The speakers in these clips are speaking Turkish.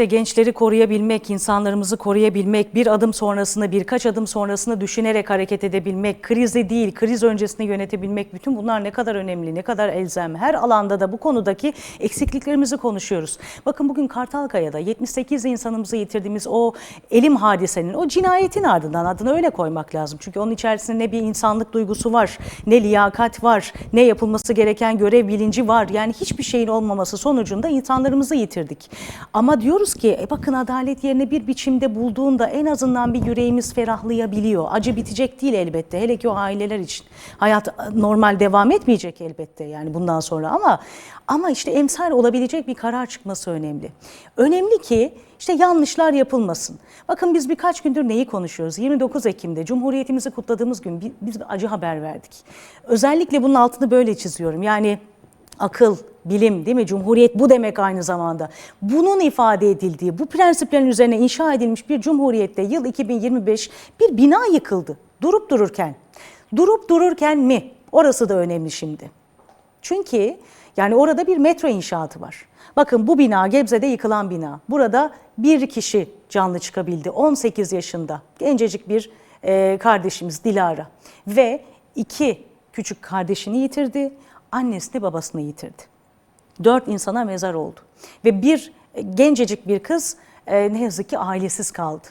İşte gençleri koruyabilmek, insanlarımızı koruyabilmek, bir adım sonrasını, birkaç adım sonrasını düşünerek hareket edebilmek, krizi değil, kriz öncesini yönetebilmek, bütün bunlar ne kadar önemli, ne kadar elzem. Her alanda da bu konudaki eksikliklerimizi konuşuyoruz. Bakın bugün Kartalkaya'da 78 insanımızı yitirdiğimiz o elim hadisenin, o cinayetin ardından adını öyle koymak lazım. Çünkü onun içerisinde ne bir insanlık duygusu var, ne liyakat var, ne yapılması gereken görev bilinci var. Yani hiçbir şeyin olmaması sonucunda insanlarımızı yitirdik. Ama diyoruz ki e bakın adalet yerine bir biçimde bulduğunda en azından bir yüreğimiz ferahlayabiliyor. Acı bitecek değil elbette. Hele ki o aileler için. Hayat e, normal devam etmeyecek elbette yani bundan sonra ama ama işte emsal olabilecek bir karar çıkması önemli. Önemli ki işte yanlışlar yapılmasın. Bakın biz birkaç gündür neyi konuşuyoruz? 29 Ekim'de Cumhuriyetimizi kutladığımız gün bi- biz acı haber verdik. Özellikle bunun altını böyle çiziyorum. Yani akıl, bilim değil mi? Cumhuriyet bu demek aynı zamanda. Bunun ifade edildiği, bu prensiplerin üzerine inşa edilmiş bir cumhuriyette yıl 2025 bir bina yıkıldı. Durup dururken. Durup dururken mi? Orası da önemli şimdi. Çünkü yani orada bir metro inşaatı var. Bakın bu bina Gebze'de yıkılan bina. Burada bir kişi canlı çıkabildi. 18 yaşında gencecik bir e, kardeşimiz Dilara. Ve iki küçük kardeşini yitirdi. Annesini babasını yitirdi. Dört insana mezar oldu. Ve bir e, gencecik bir kız e, ne yazık ki ailesiz kaldı.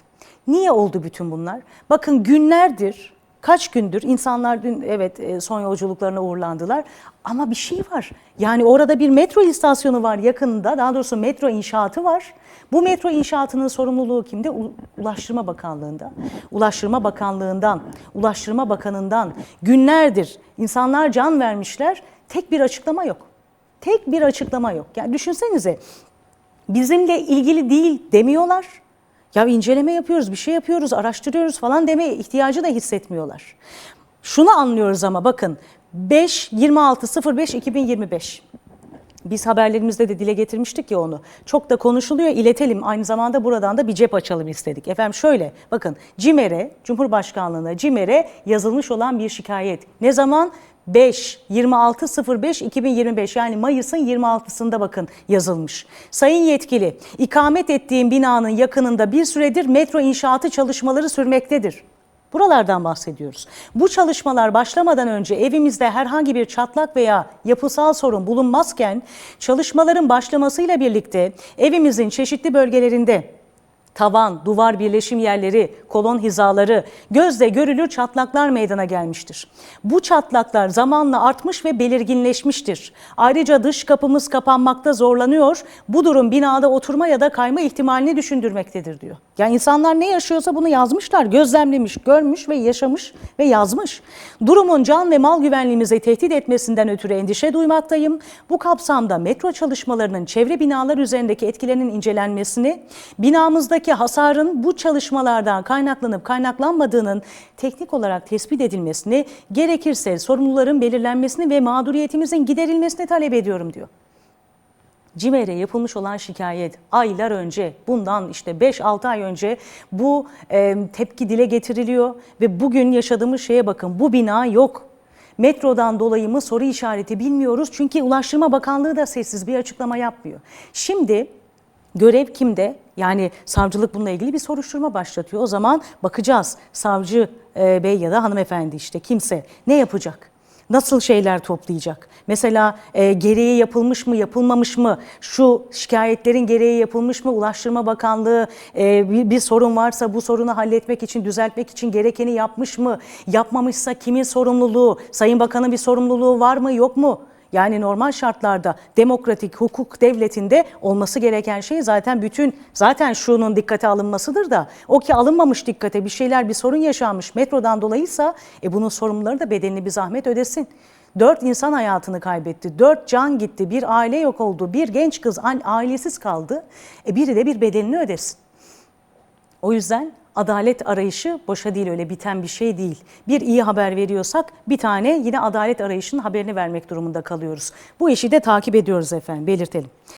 Niye oldu bütün bunlar? Bakın günlerdir, kaç gündür insanlar dün evet e, son yolculuklarına uğurlandılar ama bir şey var. Yani orada bir metro istasyonu var yakınında, daha doğrusu metro inşaatı var. Bu metro inşaatının sorumluluğu kimde? Ulaştırma Bakanlığı'nda. Ulaştırma Bakanlığı'ndan, Ulaştırma Bakanı'ndan günlerdir insanlar can vermişler. Tek bir açıklama yok. Tek bir açıklama yok. Yani düşünsenize bizimle ilgili değil demiyorlar. Ya inceleme yapıyoruz, bir şey yapıyoruz, araştırıyoruz falan demeye ihtiyacı da hissetmiyorlar. Şunu anlıyoruz ama bakın 5 26 05 2025 biz haberlerimizde de dile getirmiştik ya onu. Çok da konuşuluyor, iletelim. Aynı zamanda buradan da bir cep açalım istedik. Efendim şöyle, bakın CİMER'e, Cumhurbaşkanlığına CİMER'e yazılmış olan bir şikayet. Ne zaman? 5 26 05 2025 yani Mayıs'ın 26'sında bakın yazılmış. Sayın yetkili, ikamet ettiğim binanın yakınında bir süredir metro inşaatı çalışmaları sürmektedir. Buralardan bahsediyoruz. Bu çalışmalar başlamadan önce evimizde herhangi bir çatlak veya yapısal sorun bulunmazken çalışmaların başlamasıyla birlikte evimizin çeşitli bölgelerinde tavan, duvar birleşim yerleri, kolon hizaları, gözle görülür çatlaklar meydana gelmiştir. Bu çatlaklar zamanla artmış ve belirginleşmiştir. Ayrıca dış kapımız kapanmakta zorlanıyor. Bu durum binada oturma ya da kayma ihtimalini düşündürmektedir diyor. Yani insanlar ne yaşıyorsa bunu yazmışlar, gözlemlemiş, görmüş ve yaşamış ve yazmış. Durumun can ve mal güvenliğimizi tehdit etmesinden ötürü endişe duymaktayım. Bu kapsamda metro çalışmalarının çevre binalar üzerindeki etkilerinin incelenmesini, binamızdaki hasarın bu çalışmalardan kaynaklanıp kaynaklanmadığının teknik olarak tespit edilmesini, gerekirse sorumluların belirlenmesini ve mağduriyetimizin giderilmesini talep ediyorum diyor. CİMER'e yapılmış olan şikayet aylar önce, bundan işte 5-6 ay önce bu e, tepki dile getiriliyor ve bugün yaşadığımız şeye bakın bu bina yok. Metrodan dolayı mı soru işareti bilmiyoruz çünkü Ulaştırma Bakanlığı da sessiz bir açıklama yapmıyor. Şimdi görev kimde? Yani savcılık bununla ilgili bir soruşturma başlatıyor. O zaman bakacağız savcı e, bey ya da hanımefendi işte kimse ne yapacak? Nasıl şeyler toplayacak? Mesela e, gereği yapılmış mı, yapılmamış mı? Şu şikayetlerin gereği yapılmış mı? Ulaştırma Bakanlığı e, bir, bir sorun varsa bu sorunu halletmek için, düzeltmek için gerekeni yapmış mı? Yapmamışsa kimin sorumluluğu? Sayın Bakan'ın bir sorumluluğu var mı, yok mu? Yani normal şartlarda demokratik hukuk devletinde olması gereken şey zaten bütün zaten şunun dikkate alınmasıdır da o ki alınmamış dikkate bir şeyler bir sorun yaşanmış metrodan dolayıysa e bunun sorumluları da bedelini bir zahmet ödesin. Dört insan hayatını kaybetti, dört can gitti, bir aile yok oldu, bir genç kız ailesiz kaldı. E biri de bir bedelini ödesin. O yüzden adalet arayışı boşa değil öyle biten bir şey değil. Bir iyi haber veriyorsak bir tane yine adalet arayışının haberini vermek durumunda kalıyoruz. Bu işi de takip ediyoruz efendim belirtelim.